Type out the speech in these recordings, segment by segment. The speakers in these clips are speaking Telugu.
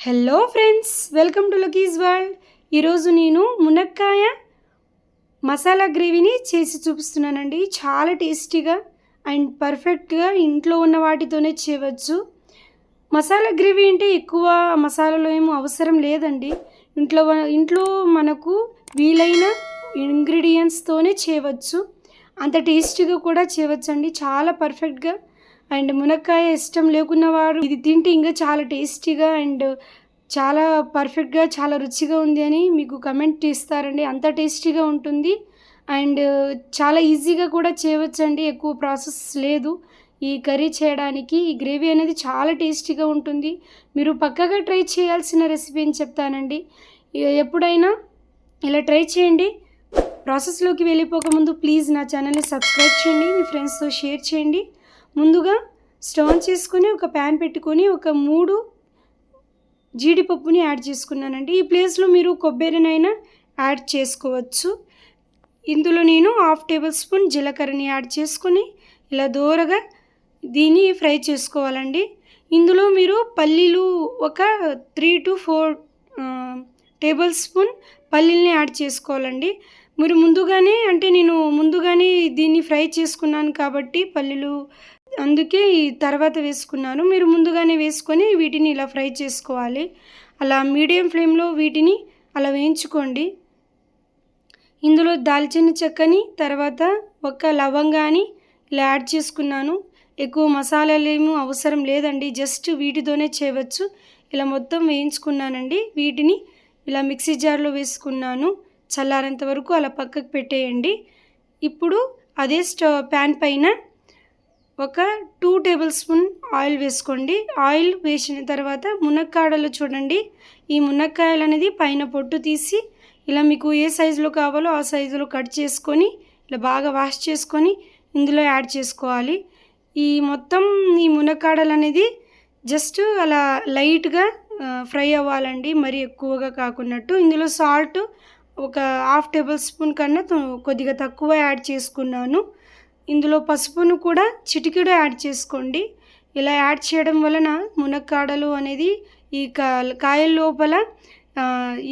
Hello friends welcome to Lucky's world ఈరోజు నేను మునక్కాయ మసాలా గ్రేవీని చేసి చూపిస్తున్నానండి. చాలా టేస్టీగా అండ్ పర్ఫెక్ట్గా ఇంట్లో ఉన్న వాటితోనే చేయవచ్చు. మసాలా గ్రేవీ అంటే ఎక్కువ మసాలాలో ఏమో అవసరం లేదండి. ఇంట్లో ఇంట్లో మనకు వీలైన ఇంగ్రీడియంట్స్తోనే చేయవచ్చు. అంత టేస్టీగా కూడా చేయవచ్చండి. చాలా పర్ఫెక్ట్గా అండ్ మునక్కాయ ఇష్టం లేకున్న వారు ఇది తింటే ఇంకా చాలా టేస్టీగా అండ్ చాలా పర్ఫెక్ట్గా చాలా రుచిగా ఉంది అని మీకు కమెంట్ ఇస్తారండి. అంత టేస్టీగా ఉంటుంది. అండ్ చాలా ఈజీగా కూడా చేయవచ్చండి. ఎక్కువ ప్రాసెస్ లేదు. ఈ కర్రీ చేయడానికి ఈ గ్రేవీ అనేది చాలా టేస్టీగా ఉంటుంది. మీరు పక్కగా ట్రై చేయాల్సిన రెసిపీ అని చెప్తానండి. ఎప్పుడైనా ఇలా ట్రై చేయండి. ప్రాసెస్లోకి వెళ్ళిపోకముందు ప్లీజ్ నా ఛానల్ని సబ్స్క్రైబ్ చేయండి. మీ ఫ్రెండ్స్తో షేర్ చేయండి. ముందుగా స్టవ్ చేసుకుని చేసుకొని ఒక ప్యాన్ పెట్టుకొని ఒక మూడు జీడిపప్పుని యాడ్ చేసుకున్నానండి. ఈ ప్లేస్లో మీరు కొబ్బరినైనా యాడ్ చేసుకోవచ్చు. ఇందులో నేను హాఫ్ టేబుల్ స్పూన్ జీలకర్రని యాడ్ చేసుకొని ఇలా దూరగా దీన్ని ఫ్రై చేసుకోవాలండి. ఇందులో మీరు పల్లీలు ఒక three to four tablespoon పల్లీల్ని యాడ్ చేసుకోవాలండి. మీరు ముందుగానే అంటే నేను ముందుగానే దీన్ని ఫ్రై చేసుకున్నాను కాబట్టి పల్లీలు అందుకే ఈ తర్వాత వేసుకున్నాను. మీరు ముందుగానే వేసుకొని వీటిని ఇలా ఫ్రై చేసుకోవాలి. అలా మీడియం ఫ్లేమ్లో వీటిని అలా వేయించుకోండి. ఇందులో దాల్చిన చెక్కని తర్వాత ఒక లవంగాని ఇలా యాడ్ చేసుకున్నాను. ఎక్కువ మసాలాలు ఏమీ అవసరం లేదండి. జస్ట్ వీటితోనే చేయవచ్చు. ఇలా మొత్తం వేయించుకున్నానండి. వీటిని ఇలా మిక్సీ జార్లో వేసుకున్నాను. చల్లారేంత వరకు అలా పక్కకు పెట్టేయండి. ఇప్పుడు అదే స్టవ్ ప్యాన్ పైన ఒక టూ టేబుల్ స్పూన్ ఆయిల్ వేసుకోండి. ఆయిల్ వేసిన తర్వాత మునక్కాడలు చూడండి. ఈ మునక్కాయలు అనేది పైన పొట్టు తీసి ఇలా మీకు ఏ సైజులో కావాలో ఆ సైజులో కట్ చేసుకొని ఇలా బాగా వాష్ చేసుకొని ఇందులో యాడ్ చేసుకోవాలి. ఈ మొత్తం ఈ మునక్కాడలు అనేది జస్ట్ అలా లైట్గా ఫ్రై అవ్వాలండి. మరి ఎక్కువగా కాకున్నట్టు. ఇందులో సాల్ట్ ఒక హాఫ్ టేబుల్ స్పూన్ కన్నా కొద్దిగా తక్కువ యాడ్ చేసుకున్నాను. ఇందులో పసుపును కూడా చిటికెడు యాడ్ చేసుకోండి. ఇలా యాడ్ చేయడం వలన మునక్కాడలు అనేది ఈ కా కాయల లోపల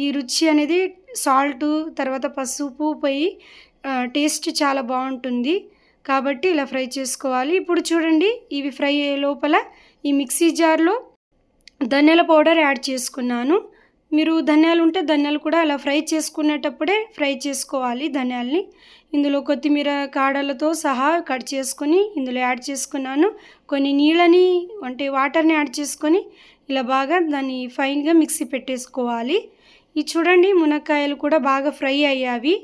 ఈ రుచి అనేది సాల్ట్ తర్వాత పసుపు పోయి టేస్ట్ చాలా బాగుంటుంది. కాబట్టి ఇలా ఫ్రై చేసుకోవాలి. ఇప్పుడు చూడండి ఇవి ఫ్రై అయ్యే లోపల ఈ మిక్సీ జార్లో ధనియాల పౌడర్ యాడ్ చేసుకున్నాను. మీరు ధనియాలు ఉంటే ధనియాలు కూడా అలా ఫ్రై చేసుకునేటప్పుడే ఫ్రై చేసుకోవాలి ధనియాల్ని. ఇందులో కొత్తిమీర కాడలతో సహా కట్ చేసుకొని ఇందులో యాడ్ చేసుకున్నాను. కొన్ని నీళ్ళని అంటే వాటర్ని యాడ్ చేసుకొని ఇలా బాగా దాన్ని ఫైన్గా మిక్సీ పెట్టేసుకోవాలి. ఇది చూడండి మునక్కాయలు కూడా బాగా ఫ్రై అయ్యావి.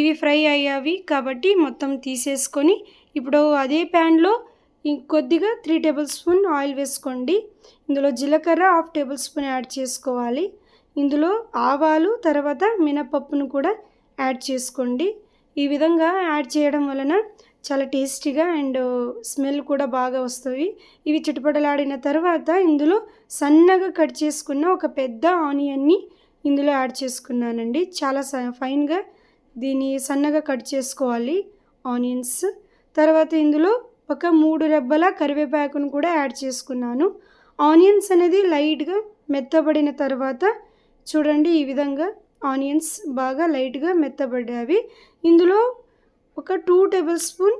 ఇవి ఫ్రై అయ్యావి కాబట్టి మొత్తం తీసేసుకొని ఇప్పుడు అదే ప్యాన్లో కొద్దిగా త్రీ టేబుల్ స్పూన్ ఆయిల్ వేసుకోండి. ఇందులో జీలకర్ర హాఫ్ టేబుల్ స్పూన్ యాడ్ చేసుకోవాలి. ఇందులో ఆవాలు తర్వాత మినపప్పును కూడా యాడ్ చేసుకోండి. ఈ విధంగా యాడ్ చేయడం వలన చాలా టేస్టీగా అండ్ స్మెల్ కూడా బాగా వస్తుంది. ఇవి చిటపడలాడిన తర్వాత ఇందులో సన్నగా కట్ చేసుకున్న ఒక పెద్ద ఆనియన్ని ఇందులో యాడ్ చేసుకున్నానండి. చాలా స ఫైన్గా దీన్ని సన్నగా కట్ చేసుకోవాలి ఆనియన్స్. తర్వాత ఇందులో ఒక మూడు రెబ్బల కరివేపాకును కూడా యాడ్ చేసుకున్నాను. ఆనియన్స్ అనేది లైట్గా మెత్తబడిన తర్వాత చూడండి ఈ విధంగా ఆనియన్స్ బాగా లైట్గా మెత్తబడ్డావి ఇందులో ఒక టూ టేబుల్ స్పూన్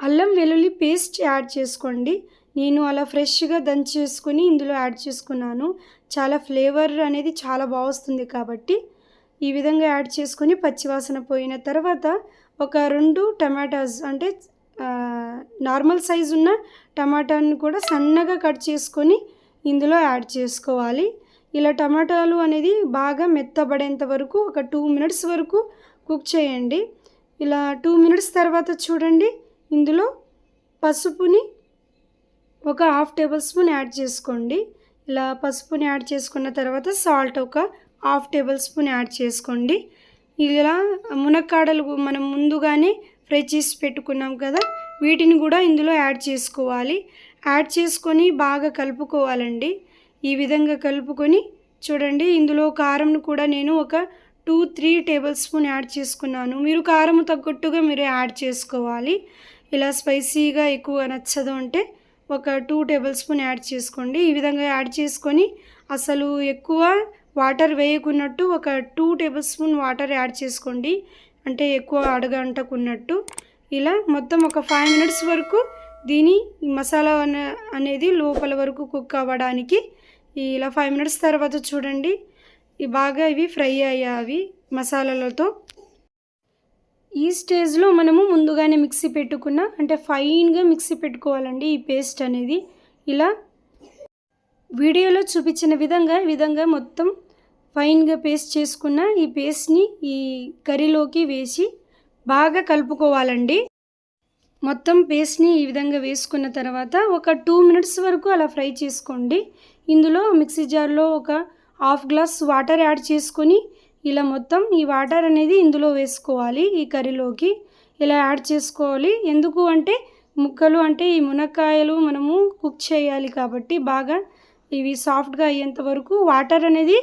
అల్లం వెల్లుల్లి పేస్ట్ యాడ్ చేసుకోండి. నేను అలా ఫ్రెష్గా దంచేసుకొని ఇందులో యాడ్ చేసుకున్నాను. చాలా ఫ్లేవర్ అనేది చాలా బాగుస్తుంది కాబట్టి ఈ విధంగా యాడ్ చేసుకొని పచ్చివాసన పోయిన తర్వాత ఒక రెండు టమాటాస్ అంటే నార్మల్ సైజు ఉన్న టమాటాను కూడా సన్నగా కట్ చేసుకొని ఇందులో యాడ్ చేసుకోవాలి. ఇలా టమాటాలు అనేది బాగా మెత్తబడేంత వరకు ఒక టూ మినిట్స్ వరకు కుక్ చేయండి. ఇలా టూ మినిట్స్ తర్వాత చూడండి ఇందులో పసుపుని ఒక హాఫ్ టేబుల్ స్పూన్ యాడ్ చేసుకోండి. ఇలా పసుపుని యాడ్ చేసుకున్న తర్వాత సాల్ట్ ఒక హాఫ్ టేబుల్ స్పూన్ యాడ్ చేసుకోండి. ఇలా మునక్కాడలు మనం ముందుగానే ఫ్రై చేసి పెట్టుకున్నాం కదా వీటిని కూడా ఇందులో యాడ్ చేసుకోవాలి. యాడ్ చేసుకొని బాగా కలుపుకోవాలండి. ఈ విధంగా కలుపుకొని చూడండి ఇందులో కారంను కూడా నేను ఒక two three tablespoon add చేసుకున్నాను. మీరు కారం తగ్గట్టుగా మీరు యాడ్ చేసుకోవాలి. ఇలా స్పైసీగా ఎక్కువ నచ్చదు అంటే ఒక టూ టేబుల్ స్పూన్ యాడ్ చేసుకోండి. ఈ విధంగా యాడ్ చేసుకొని అసలు ఎక్కువ వాటర్ వేయకున్నట్టు ఒక two tablespoon water add చేసుకోండి. అంటే ఎక్కువ అడగంటకున్నట్టు. ఇలా మొత్తం ఒక ఫైవ్ మినిట్స్ వరకు దీని మసాలా అనేది లోపల వరకు కుక్ అవ్వడానికి ఇలా ఫైవ్ మినిట్స్ తర్వాత చూడండి. బాగా ఇవి ఫ్రై అయ్యావి మసాలాలతో. ఈ స్టేజ్లో మనము ముందుగానే మిక్సీ పెట్టుకున్న అంటే ఫైన్గా మిక్సీ పెట్టుకోవాలండి ఈ పేస్ట్ అనేది. ఇలా వీడియోలో చూపించిన విధంగా విధంగా మొత్తం ఫైన్గా పేస్ట్ చేసుకున్న ఈ పేస్ట్ని ఈ కర్రీలోకి వేసి బాగా కలుపుకోవాలండి. మొత్తం పేస్ట్ని ఈ విధంగా వేసుకున్న తర్వాత ఒక టూ మినిట్స్ వరకు అలా ఫ్రై చేసుకోండి. ఇందులో మిక్సీ జార్లో ఒక హాఫ్ గ్లాస్ వాటర్ యాడ్ చేసుకొని ఇలా మొత్తం ఈ వాటర్ అనేది ఇందులో వేసుకోవాలి ఈ కర్రీలోకి. ఇలా యాడ్ చేసుకోవాలి. ఎందుకు అంటే ముక్కలు అంటే ఈ మునక్కాయలు మనము కుక్ చేయాలి కాబట్టి బాగా ఇవి సాఫ్ట్గా అయ్యేంత వరకు వాటర్ అనేది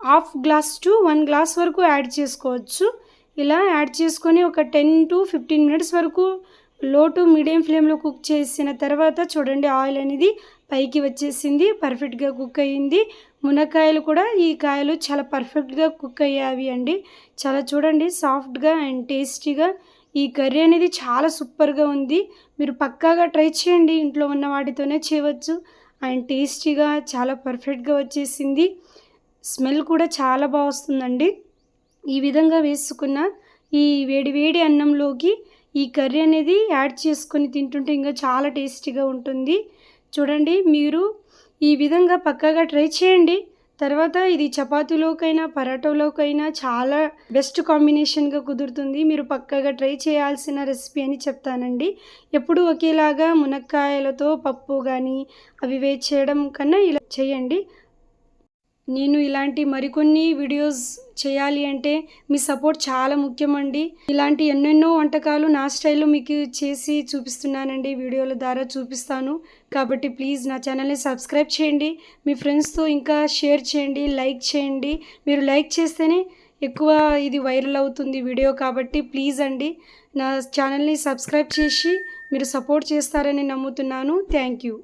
half glass to one glass వరకు యాడ్ చేసుకోవచ్చు. ఇలా యాడ్ చేసుకొని ఒక టెన్ టు ఫిఫ్టీన్ మినిట్స్ వరకు లో టు మీడియం ఫ్లేమ్లో కుక్ చేసిన తర్వాత చూడండి ఆయిల్ అనేది పైకి వచ్చేసింది పర్ఫెక్ట్గా కుక్ అయ్యింది మునక్కాయలు కూడా ఈ కాయలు చాలా పర్ఫెక్ట్గా కుక్ అయ్యావి అండి. చాలా చూడండి సాఫ్ట్గా అండ్ టేస్టీగా ఈ కర్రీ అనేది చాలా సూపర్గా ఉంది. మీరు పక్కాగా ట్రై చేయండి ఇంట్లో ఉన్న వాటితోనే చేయవచ్చు. అండ్ టేస్టీగా చాలా పర్ఫెక్ట్గా వచ్చేసింది. స్మెల్ కూడా చాలా బాగా వస్తుందండి. ఈ విధంగా వేసుకున్న ఈ వేడివేడి అన్నంలోకి ఈ కర్రీ అనేది యాడ్ చేసుకొని తింటుంటే ఇంకా చాలా టేస్టీగా ఉంటుంది. చూడండి మీరు ఈ విధంగా పక్కాగా ట్రై చేయండి. తర్వాత ఇది చపాతీలోకైనా పరాటోలోకైనా చాలా బెస్ట్ కాంబినేషన్గా కుదురుతుంది. మీరు పక్కాగా ట్రై చేయాల్సిన రెసిపీ అని చెప్తానండి. ఎప్పుడు ఒకేలాగా మునక్కాయలతో పప్పు కానీ అవి వే చేయడం కన్నా ఇలా చేయండి. నేను ఇలాంటి మరికొన్ని వీడియోస్ చేయాలి అంటే మీ సపోర్ట్ చాలా ముఖ్యమండి. ఇలాంటి ఎన్నెన్నో వంటకాలు నా స్టైల్లో మీకు చేసి చూపిస్తున్నానండి. వీడియోల ద్వారా చూపిస్తాను. కాబట్టి ప్లీజ్ నా ఛానల్ని సబ్స్క్రైబ్ చేయండి. మీ ఫ్రెండ్స్తో ఇంకా షేర్ చేయండి లైక్ చేయండి. మీరు లైక్ చేస్తేనే ఎక్కువ ఇది వైరల్ అవుతుంది వీడియో కాబట్టి ప్లీజ్ అండి. నా ఛానల్ని సబ్స్క్రైబ్ చేసి మీరు సపోర్ట్ చేస్తారని నమ్ముతున్నాను. Thank you